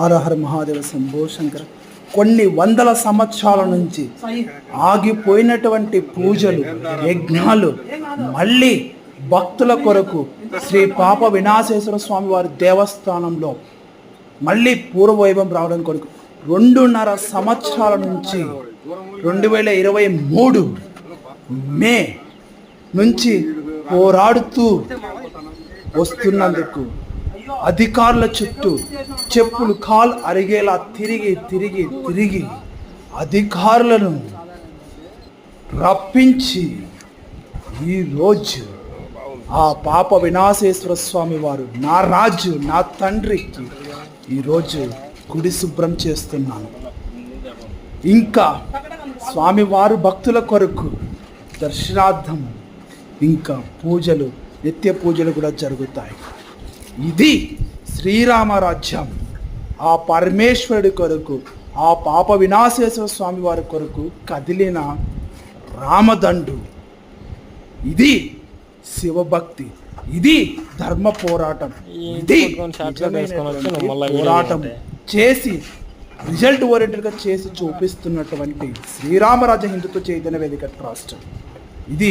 హరహర మహాదేవ శంభో శంకర. కొన్ని వందల సంవత్సరాల నుంచి ఆగిపోయినటువంటి పూజలు యజ్ఞాలు మళ్ళీ భక్తుల కొరకు శ్రీ పాప వినాశేశ్వర స్వామి వారి దేవస్థానంలో మళ్ళీ పూర్వవైభవం రావడం కొరకు రెండున్నర సంవత్సరాల నుంచి రెండు వేల ఇరవై మూడు మే నుంచి పోరాడుతూ వస్తున్నందుకు అధికారుల చుట్టూ చెప్పులు కాలు అరిగేలా తిరిగి తిరిగి తిరిగి అధికారులను రప్పించి ఈరోజు ఆ పాప వినాశేశ్వర స్వామి వారు నా రాజు నా తండ్రికి ఈరోజు గుడి శుభ్రం చేస్తున్నాను. ఇంకా స్వామివారు భక్తుల కొరకు దర్శనార్థం ఇంకా పూజలు నిత్య పూజలు కూడా జరుగుతాయి. ఇది శ్రీరామరాజ్యం ఆ పరమేశ్వరుడి కొరకు ఆ పాప వినాశేశ్వర స్వామి వారి కొరకు కదిలిన రామదండు. ఇది శివభక్తి. ఇది ధర్మ పోరాటం. ఇది పోరాటం. చేసి రిజల్ట్ ఓరియంటెడ్గా చేసి చూపిస్తున్నటువంటి శ్రీరామరాజ హిందుత్వ చైతన్య వేదిక ట్రస్ట్. ఇది